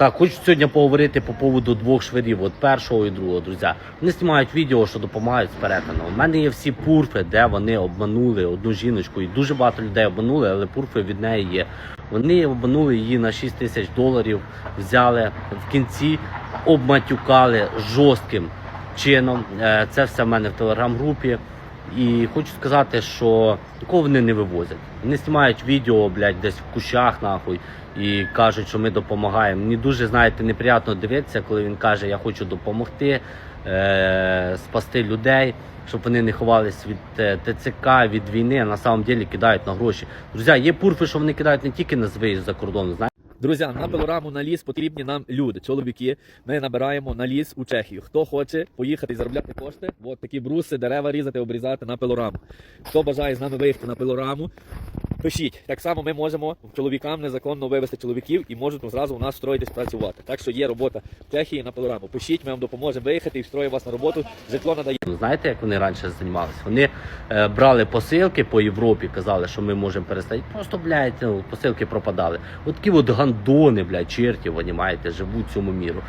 Так, хочу сьогодні поговорити по поводу двох швирів, от першого і другого, друзі. Вони знімають відео, що допомагають з перетином. У мене є всі пурфи, де вони обманули одну жіночку, і дуже багато людей обманули, але пурфи від неї є. Вони обманули її на 6 тисяч доларів, взяли в кінці, обматюкали жорстким чином. Е, Це все в мене в телеграм-групі. І хочу сказати, що такого вони не вивозять. Вони знімають відео, блядь, десь в кущах, нахуй, і кажуть, що ми допомагаємо. Мені дуже, знаєте, неприємно дивитися, коли він каже, я хочу допомогти, е- спасти людей, щоб вони не ховались від е, ТЦК, від війни, а на самом деле кидають на гроші. Друзі, є пурфи, що вони кидають не тільки на виїзд за кордон. Друзі, на пилораму на ліс потрібні нам люди, чоловіки. Ми набираємо на ліс у Чехію. Хто хоче поїхати і заробляти кошти, от такі бруси, дерева різати, обрізати на пилораму. Хто бажає з нами виїхати на пилораму, пишіть. Так само ми можемо чоловікам незаконно вивезти чоловіків і можуть зразу у нас встроїтись працювати. Так що є робота в Чехії на пилораму. Пишіть, ми вам допоможемо виїхати і встроїмо вас на роботу. Житло надає. Знаєте, як вони раніше займалися? Вони е, брали посилки по Європі, казали, що ми можемо перестати. Просто, блядь, ну, посилки пропадали. От такі от гандони, блядь, черті, понімаєте, живуть цьому міру.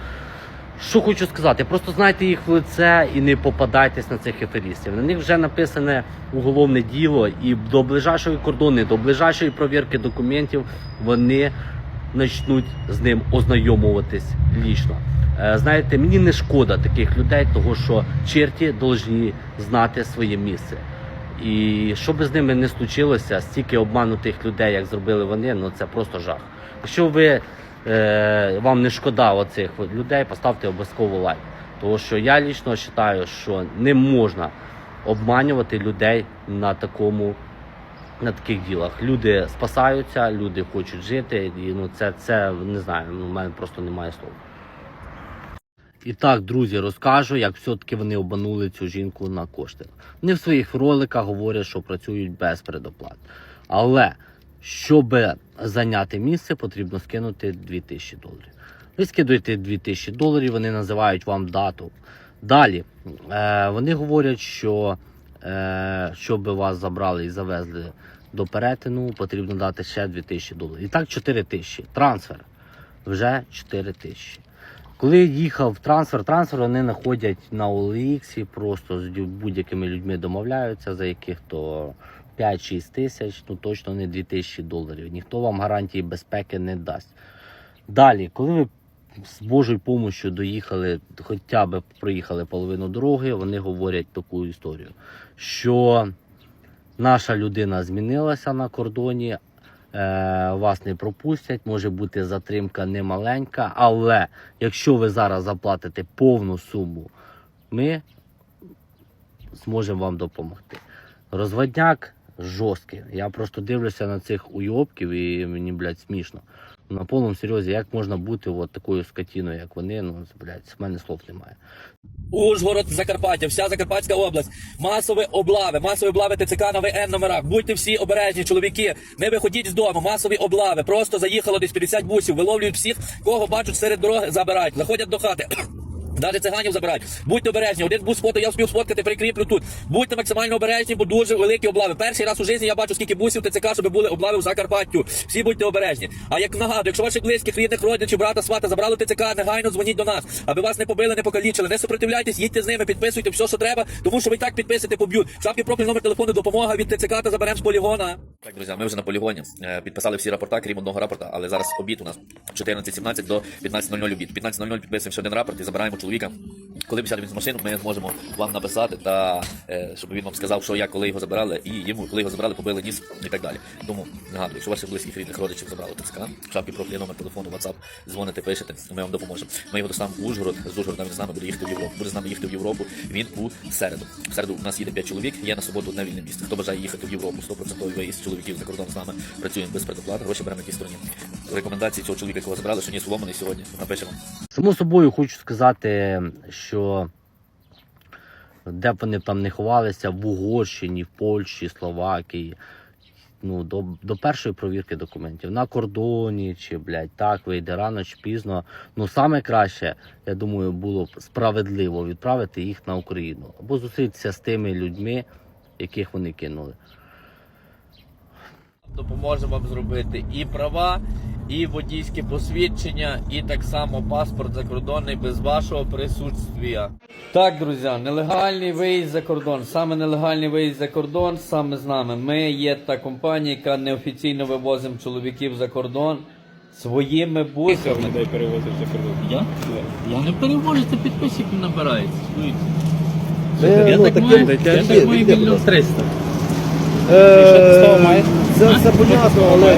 Що хочу сказати, просто знайте їх в лице і не попадайтесь на цих еферістів. На них вже написане уголовне діло, і до ближайшої кордони, до ближайшої провірки документів вони почнуть з ним ознайомуватись лічно. Е, Знаєте, мені не шкода таких людей, тому що черті повинні знати своє місце. І що би з ними не случилося, стільки обманутих людей, як зробили вони, ну це просто жах. Якщо ви е, вам не шкода оцих людей, поставте обов'язково лайк. Тому що я лічно вважаю, що не можна обманювати людей на такому. На таких ділах люди спасаються, люди хочуть жити, і ну це, це не знаю. Ну, в мене просто немає слов. І так, друзі, розкажу, як все-таки вони обманули цю жінку на кошти. Вони в своїх роликах говорять, що працюють без предоплат. Але щоб зайняти місце, потрібно скинути 2000 доларів. Ви скидуєте 2000 доларів, вони називають вам дату. Далі е, вони говорять, що е, щоб вас забрали і завезли до перетину, потрібно дати ще 2000 доларів. І так 4000. Трансфер вже 4000. Коли їхав трансфер, трансфер вони знаходять на OLX, просто з будь-якими людьми домовляються, за яких то 5-6 тисяч, ну точно не 2000 доларів. Ніхто вам гарантії безпеки не дасть. Далі, коли ви з Божою допомогою доїхали, хоча б проїхали половину дороги, вони говорять таку історію, що наша людина змінилася на кордоні, е, вас не пропустять, може бути затримка немаленька, але якщо ви зараз заплатите повну суму, ми зможемо вам допомогти. Розводняк жорсткий. Я просто дивлюся на цих уйобків і мені, блядь, смішно. На повному серйозі, як можна бути от такою скотіною, як вони, ну, блядь, в мене слов немає. Ужгород, Закарпаття, вся Закарпатська область, масові облави, масові облави ТЦК на ВН номерах. Будьте всі обережні, чоловіки. Не виходіть з дому, масові облави. Просто заїхало десь 50 бусів, виловлюють всіх, кого бачать серед дороги, забирають, заходять до хати. Навіть циганів забирають. Будьте обережні. Один бус фото, я встиг сфоткати, прикріплю тут. Будьте максимально обережні, бо дуже великі облави. Перший раз у житті я бачу, скільки бусів ТЦК, щоб були облави в Закарпаттю. Всі будьте обережні. А як нагадую, якщо ваших близьких, рідних, родичів, брата, свата забрали ТЦК, негайно дзвоніть до нас, аби вас не побили, не покалічили. Не супротивляйтесь, їдьте з ними, підписуйте все, що треба, тому що ви так підписуєте, поб'ють. Шапки профіль номер телефону, допомога від ТЦК та заберемо з полігона. Так, друзі, ми вже на полігоні. Е, Підписали всі рапорта, крім одного рапорта, але зараз обід у нас 14.17 до 15.00 обід. 15.00 підписуємо ще один рапорт і забираємо чоловіка. Коли ми сядемо з машину, ми зможемо вам написати та е, щоб він вам сказав, що як, коли його забирали, і йому, коли його забрали, побили ніс і так далі. Тому нагадую, якщо ваших близьких рідних родичів забрали ТЦК, в шапки профілі номер телефону, WhatsApp, дзвоните, пишете, ми вам допоможемо. Ми його доставимо в Ужгород, з Ужгорода він з нами буде їхати в Європу. Буде з нами їхати в Європу. Він у середу. В середу у нас їде 5 чоловік, є на суботу одне вільне місце. Хто бажає їхати в Європу, 100% виїзд чоловіків за кордон з нами працюємо без предоплати, гроші беремо на тій стороні. Рекомендації цього чоловіка, якого забрали, що ніс вломаний сьогодні. Напишемо. Само собою хочу сказати, що де б вони там не ховалися, в Угорщині, в Польщі, Словакії. Ну, до, до першої провірки документів на кордоні чи блядь, так вийде рано чи пізно. Ну саме краще, я думаю, було б справедливо відправити їх на Україну або зустрітися з тими людьми, яких вони кинули. Допоможемо вам зробити і права, і водійське посвідчення, і так само паспорт закордонний без вашого присутствия. Так, друзі, нелегальний виїзд за кордон. Саме нелегальний виїзд за кордон саме з нами. Ми є та компанія, яка неофіційно вивозимо чоловіків за кордон своїми бусами. людей перевозив за кордон. Я? Я не перевожу, це підписчиків набирається. Я ну, так маю, я так маю мільйон триста. Е, І що ти з того маєш? Це все понятно, але